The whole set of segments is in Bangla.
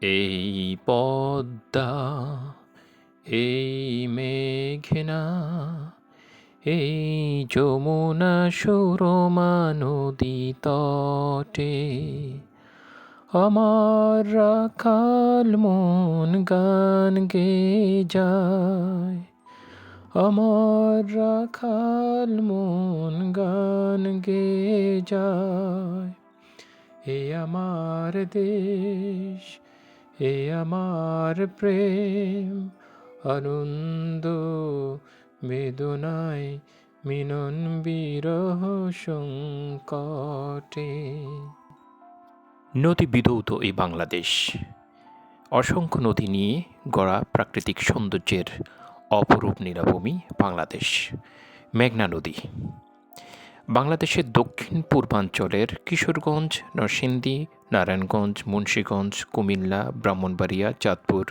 এই পদ্মা, এই মেঘনা, এই যমুনা সুরমা নদী তটে। আমার রাখাল মন গান গে যায়। আমার রাখাল মন গান গে যায়। এ আমার দেশ এ আমার প্রেম, আনন্দ, বেদনায় মিলন বিরহ সংকটে। নদী বিধৌত এই বাংলাদেশ। অসংখ্য নদী নিয়ে গড়া প্রাকৃতিক সৌন্দর্যের অপরূপ নীলাভূমি বাংলাদেশ। মেঘনা নদী। বাংলাদেশের দক্ষিণ পূর্বাঞ্চলের কিশোরগঞ্জ, নরসিংদী, নারায়ণগঞ্জ, মুন্সীগঞ্জ, কুমিল্লা, ব্রাহ্মণবাড়িয়া, চাঁদপুর,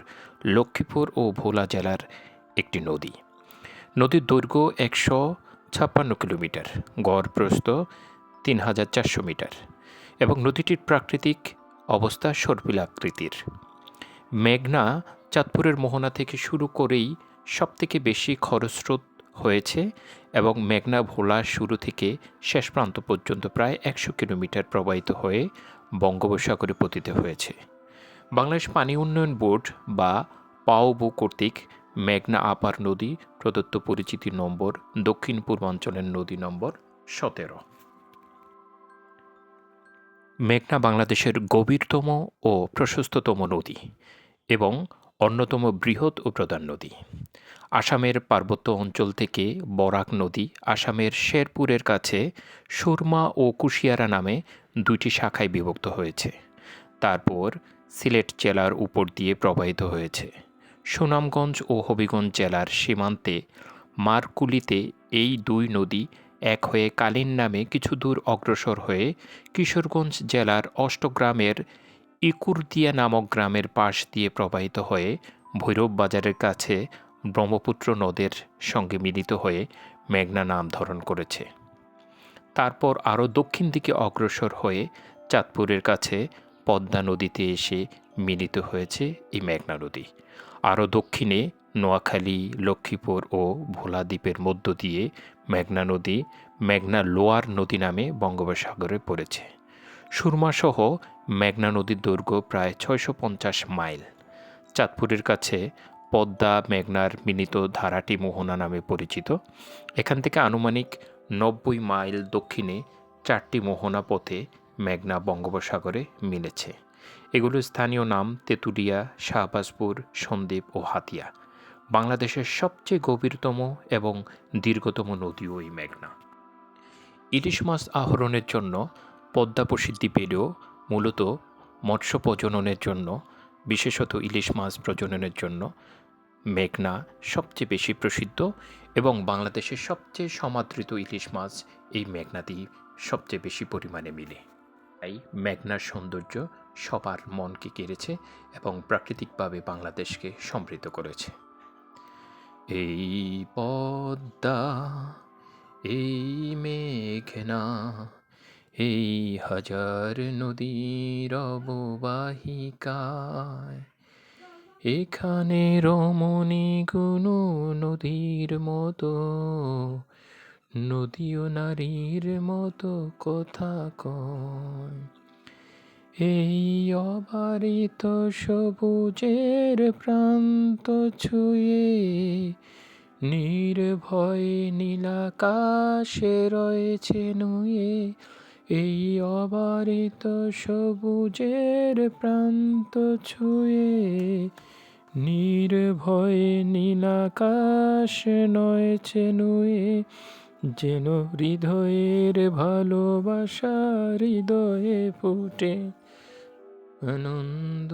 লক্ষ্মীপুর ও ভোলা জেলার একটি নদী। নদীর দৈর্ঘ্য একশো ছাপ্পান্ন কিলোমিটার, গড় প্রস্থ তিন হাজার চারশো মিটার এবং নদীটির প্রাকৃতিক অবস্থা সর্পিলাকৃতির মেঘনা চাঁদপুরের মোহনা থেকে শুরু করেই সবথেকে বেশি খরস্রোত হয়েছে এবং মেঘনা ভোলা শুরু থেকে শেষ প্রান্ত পর্যন্ত প্রায় একশো কিলোমিটার প্রবাহিত হয়ে বঙ্গোপসাগরে পতিত হয়েছে। বাংলাদেশ পানি উন্নয়ন বোর্ড বা পাওবো কর্তৃক মেঘনা আপার নদী প্রদত্ত পরিচিতি নম্বর, দক্ষিণ পূর্বাঞ্চলের নদী নম্বর সতেরো। মেঘনা বাংলাদেশের গভীরতম ও প্রশস্ততম নদী এবং অন্যতম বৃহৎ ও প্রধান নদী। আসামের পার্বত্য অঞ্চল থেকে বরাক নদী আসামের শেরপুরের কাছে সুরমা ও কুশিয়ারা নামে দুইটি শাখায় বিভক্ত হয়েছে। তারপর সিলেট জেলার উপর দিয়ে প্রবাহিত হয়েছে। সুনামগঞ্জ ও হবিগঞ্জ জেলার সীমান্তে মারকুলিতে এই দুই নদী এক হয়ে কালীন নামে কিছু দূর অগ্রসর হয়ে কিশোরগঞ্জ জেলার অষ্টগ্রামের ইকুরদিয়া নামক গ্রামের পাশ দিয়ে প্রবাহিত হয়ে ভৈরব বাজারের কাছে ব্রহ্মপুত্র নদের সঙ্গে মিলিত হয়ে মেঘনা নাম ধারণ করেছে। তারপর আরও দক্ষিণ দিকে অগ্রসর হয়ে চাঁদপুরের কাছে পদ্মা নদীতে এসে মিলিত হয়েছে এই মেঘনা নদী। আরও দক্ষিণে নোয়াখালী, লক্ষ্মীপুর ও ভোলা দ্বীপের মধ্য দিয়ে মেঘনা নদী মেঘনা লোয়ার নদী নামে বঙ্গোপসাগরে পড়েছে। সুরমাসহ মেঘনা নদীর দৈর্ঘ্য প্রায় ছয়শো পঞ্চাশ মাইল। চাঁদপুরের কাছে পদ্মা মেঘনার মিলিত ধারাটি মোহনা নামে পরিচিত। এখান থেকে আনুমানিক নব্বই মাইল দক্ষিণে চারটি মোহনা পথে মেঘনা বঙ্গোপসাগরে মিলেছে। এগুলো স্থানীয় নাম তেঁতুলিয়া, শাহবাজপুর, সন্দ্বীপ ও হাতিয়া। বাংলাদেশের সবচেয়ে গভীরতম এবং দীর্ঘতম নদী ওই মেঘনা। ইলিশ মাছ আহরণের জন্য পদ্মা প্রসিদ্ধি পেলেও মূলত মৎস্য প্রজননের জন্য, বিশেষত ইলিশ মাছ প্রজননের জন্য মেঘনা সবচেয়ে বেশি প্রসিদ্ধ এবং বাংলাদেশের সবচেয়ে সমাদৃত ইলিশ মাছ এই মেঘনাতেই সবচেয়ে বেশি পরিমাণে মিলে। তাই মেঘনার সৌন্দর্য সবার মনকে কেড়েছে এবং প্রাকৃতিকভাবে বাংলাদেশকে সমৃদ্ধ করেছে। এই পদ্মা, এই মেঘনা, এই হাজার নদীর অববাহিকায় এখানে রমণী গুনো নদীর মতো, নদীও নারীর মতো কথা কয়। এই অবারিত সবুজের প্রান্ত ছুঁয়ে নির্ভয়ে নীলাকাশে রয়েছে নুয়ে এই অবারিত সবুজের প্রান্ত ছুঁয়ে নির্ভয়ে নীলাকাশ নয়েছে নুয়ে যেন হৃদয়ের ভালোবাসা হৃদয়ে ফুটে আনন্দ।